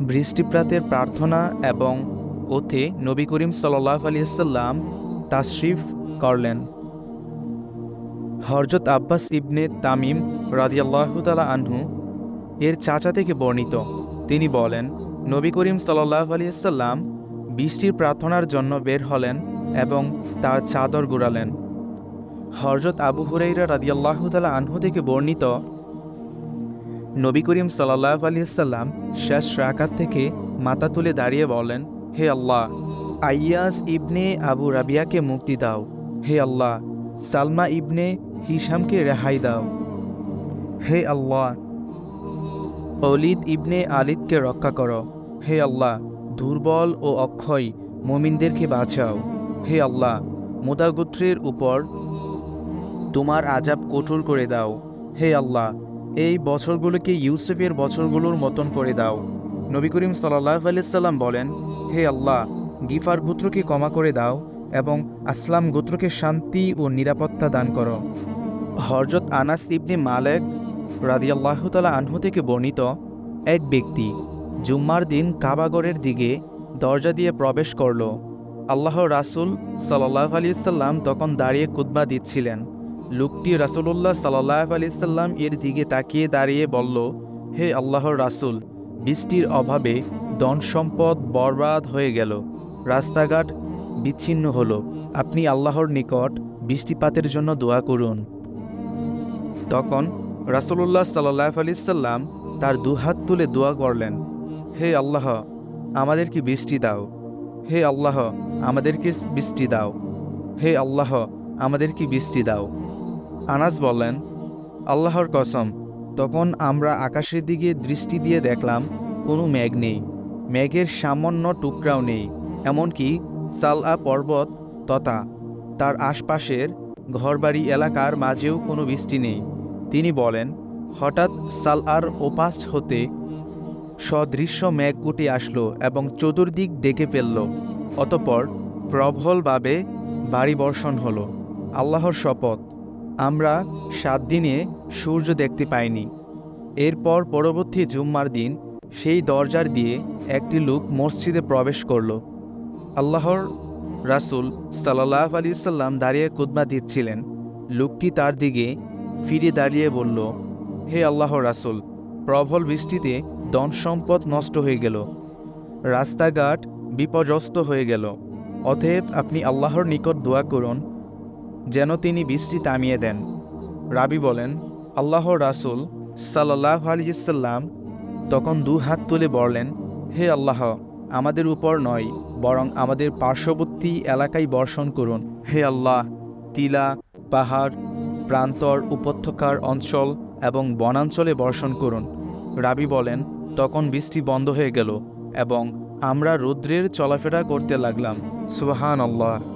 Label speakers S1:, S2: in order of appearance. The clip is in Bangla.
S1: বৃষ্টিপ্রাতের প্রার্থনা এবং ওতে নবী করিম সাল্লাহ আলিয়াল্লাম তাশরিফ করলেন। হরজত আব্বাস ইবনে তামিম রাদিয়াল্লাহতালা আনহু এর চাচা থেকে বর্ণিত। তিনি বলেন, নবী করিম সাল্লাহ আলিয়াল্লাম বৃষ্টির প্রার্থনার জন্য বের হলেন এবং তার চাদর গুড়ালেন। হরজত আবু হুরাইরা রাদিয়াল্লাহতালা আনহু থেকে বর্ণিত নবী করিম সাল্লাহ আলিয়াল্লাম শেষ রাকাত থেকে মাথা তুলে দাঁড়িয়ে বলেন, হে আল্লাহ, আইয়াস ইবনে আবু রাবিয়াকে মুক্তি দাও। হে আল্লাহ, সালমা ইবনে হিসামকে রেহাই দাও। হে আল্লাহ অলিদ ইবনে আলিদকে রক্ষা করো। হে আল্লাহ, দুর্বল ও অক্ষয় মুমিনদেরকে বাঁচাও। হে আল্লাহ, মোদাগোত্রের উপর তোমার আজাব কঠোর করে দাও। হে আল্লাহ এই বছরগুলোকে ইউসুফের বছরগুলোর মতন করে দাও। নবী করিম সাল্লাহ আলাইসাল্লাম বলেন, হে আল্লাহ, গিফার গোত্রকে ক্ষমা করে দাও এবং আসলাম গোত্রকে শান্তি ও নিরাপত্তা দান করো। হরজত আনাস ইবনে মালেক রাদিয়াল্লাহ তালা আনহু থেকে বর্ণিত এক ব্যক্তি জুম্মার দিন কাবাগরের দিকে দরজা দিয়ে প্রবেশ করল। আল্লাহ রাসুল সাল্লাহ আলি সাল্লাম তখন দাঁড়িয়ে কুদবা দিচ্ছিলেন। লোকটি রাসুলুল্লাহ সাল্লাহ আলি সাল্লাম এর দিকে তাকিয়ে দাঁড়িয়ে বলল, হে আল্লাহর রাসুল, বৃষ্টির অভাবে ধন সম্পদ বরবাদ হয়ে গেল। রাস্তাঘাট বিচ্ছিন্ন হলো। আপনি আল্লাহর নিকট বৃষ্টিপাতের জন্য দোয়া করুন। তখন রাসুলুল্লাহ সাল্লাহ আলি সাল্লাম তার দুহাত তুলে দোয়া করলেন, হে আল্লাহ, আমাদেরকে বৃষ্টি দাও। হে আল্লাহ, আমাদেরকে বৃষ্টি দাও। হে আল্লাহ, আমাদেরকে বৃষ্টি দাও। আনাস বললেন, আল্লাহর কসম, তখন আমরা আকাশের দিকে দৃষ্টি দিয়ে দেখলাম কোনো মেঘ নেই। মেঘের সামান্য টুকরাও নেই, এমনকি সালআ পর্বত তথা তার আশপাশের ঘরবাড়ি এলাকার মাঝেও কোনো বৃষ্টি নেই। তিনি বলেন, হঠাৎ সালআর ওপাশ হতে সদৃশ্য মেঘ উঠে আসলো এবং চতুর্দিক ডেকে ফেলল। অতপর প্রবলভাবে বাড়ি বর্ষণ হলো। আল্লাহর শপথ আমরা সাত দিনে সূর্য দেখতে পাইনি। এরপর পরবর্তী জুম্মার দিন সেই দরজার দিয়ে একটি লোক মসজিদে প্রবেশ করল। আল্লাহর রাসুল সাল্লাহ আলি সাল্লাম দাঁড়িয়ে কুদমা দিচ্ছিলেন। লোকটি তার দিকে ফিরে দাঁড়িয়ে বলল, হে আল্লাহর রাসুল, প্রবল বৃষ্টিতে ধন সম্পদ নষ্ট হয়ে গেল। রাস্তাঘাট বিপর্যস্ত হয়ে গেল। অতএব আপনি আল্লাহর নিকট দোয়া করুন যেন তিনি বৃষ্টি থামিয়ে দেন। রাবি বলেন আল্লাহ রাসুল সাল্লাহ আলিয়াল্লাম তখন দু হাত তুলে বললেন, হে আল্লাহ, আমাদের উপর নয়, বরং আমাদের পার্শ্ববর্তী এলাকায় বর্ষণ করুন। হে আল্লাহ, টিলা, পাহাড়, প্রান্তর, উপত্যকার অঞ্চল এবং বনাঞ্চলে বর্ষণ করুন। রাবি বলেন, তখন বৃষ্টি বন্ধ হয়ে গেল এবং আমরা রৌদ্রের চলাফেরা করতে লাগলাম। সুবাহান আল্লাহ